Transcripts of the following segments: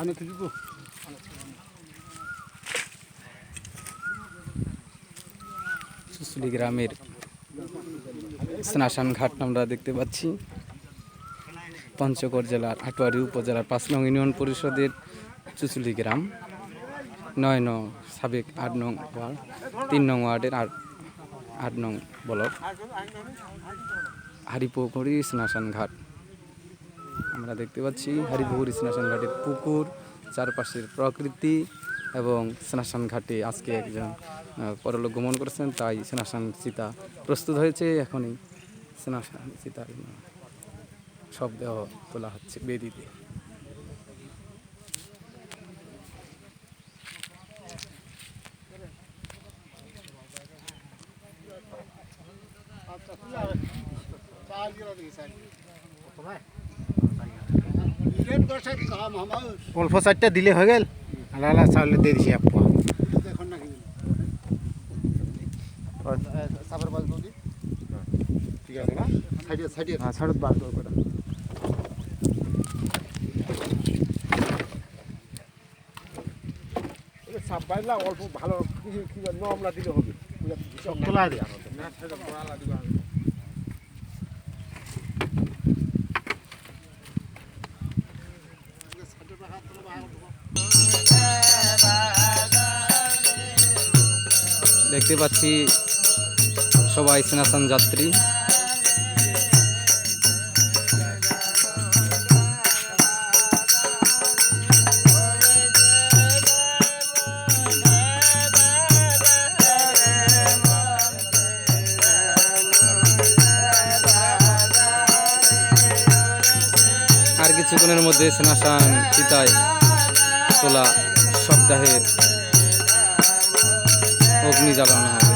আমি কি দিব সুসুলি গ্রামের স্নাসান ঘাট আমরা দেখতে পাচ্ছি। পঞ্চগড় জেলার আটোয়ারি উপজেলার পাঁচ নং ইউনিয়ন পরিষদের চুচুলি গ্রাম নয় নং সাবেক আট নং ওয়ার্ড তিন নং ওয়ার্ডের আট আট নং ব্লক হারিপুকুরি স্নাসান ঘাট। আমরা দেখতে পাচ্ছি হারিপুকুরি স্নাসান ঘাটের পুকুর চারপাশের প্রকৃতি এবং স্নাসান ঘাটে আজকে একজন পরলোক গমন করেছেন তাই স্নাসান সীতা প্রস্তুত হয়েছে এখনই স্নাসান সীতার আহ, সব দেহ তোলা হচ্ছে বেদিতে অল্প চারটা দিলে হয়ে গেল। আলাদা চাউলে দিয়ে দিছি আপা ঠিক আছে না? সাইডে সাইডে হ্যাঁ ছাড়ত বার করে। সাপ বাইলা অল্প ভালো কিছু কি নমলা দিলে হবে। তোলা দিয়ে। দেখতে পাচ্ছি সবাই স্নাসান যাত্রী। কিছুক্ষণের মধ্যে সেনাসান চিতায় তোলা সপ্তাহে অগ্নি জ্বালানো হবে।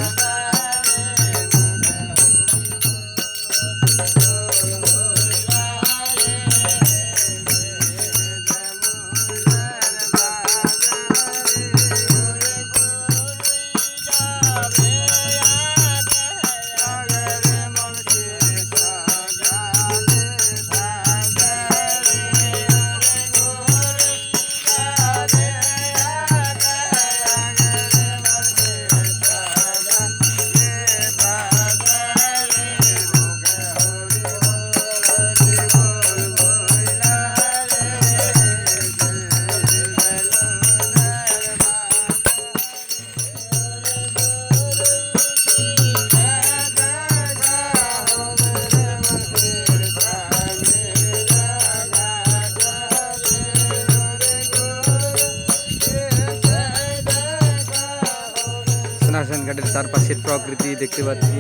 স্নাসান ঘাটের চারপাশের প্রকৃতি দেখতে পাচ্ছি।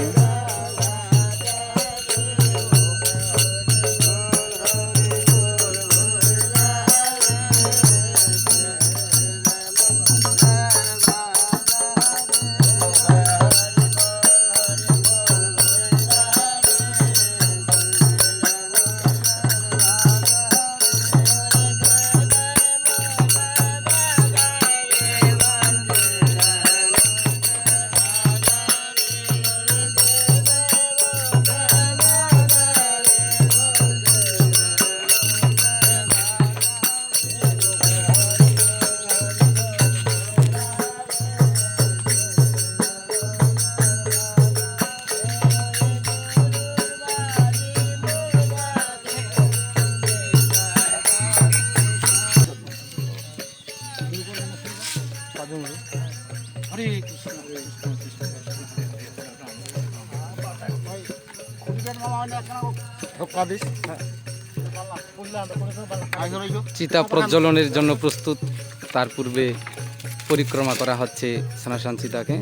চিতা প্রজ্বলনের জন্য প্রস্তুত তার পূর্বে পরিক্রমা করা হচ্ছে স্নাসান চিতাকে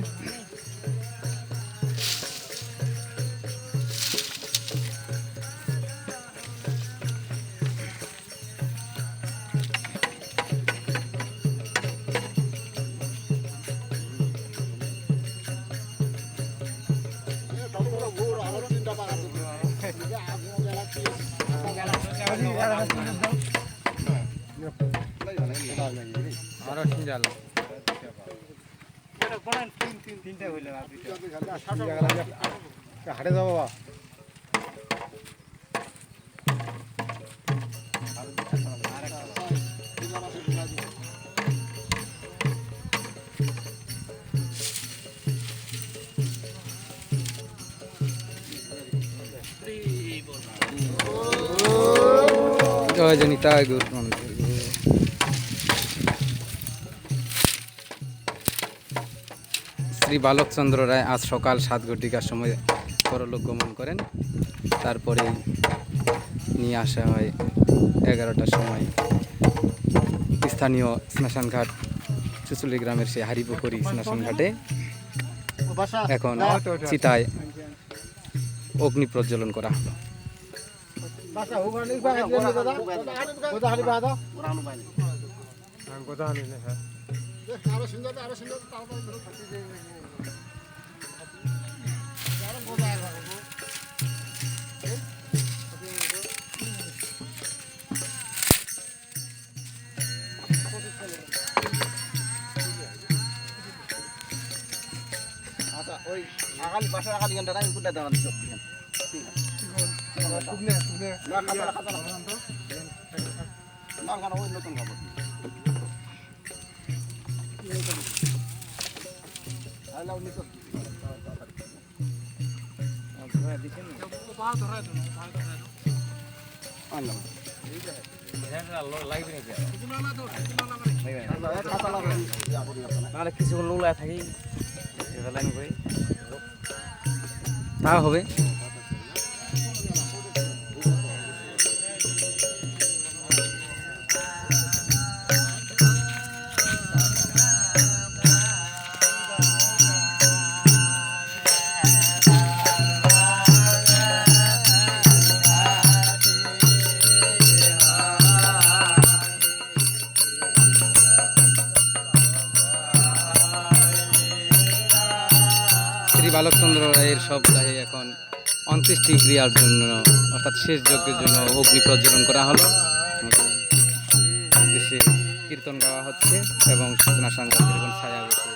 আরো সিঞ্জাল হাটে যাবো বাবা জয় জনিতায় গুরু শ্রী বালকচন্দ্র রায় আজ সকাল সাত ঘটিকার সময় পরলোক গমন করেন। তারপরে নিয়ে আসা হয় এগারোটার সময়। স্থানীয় স্নাসান ঘাট চুচুলি গ্রামের সেই হারিপুকুরি স্নাসান ঘাটে এখন চিতায় অগ্নি প্রজ্বলন করা হলো। আচ্ছা ওই আগালি বাসার আগালি গানটা আমি কোনটা দাঁড়ান সব না নাহলে কিছুক্ষণ লোলা থাকি। তা হবে। বালকচন্দ্র রায়ের সপ্তাহে এখন অন্ত্যেষ্টি ক্রিয়ার জন্য, অর্থাৎ শেষ যজ্ঞের জন্য অগ্নি প্রজ্বলন করা হলো দেশে কীর্তন গাওয়া হচ্ছে এবং সূচনা সাংবাদিক ছায়া আছে।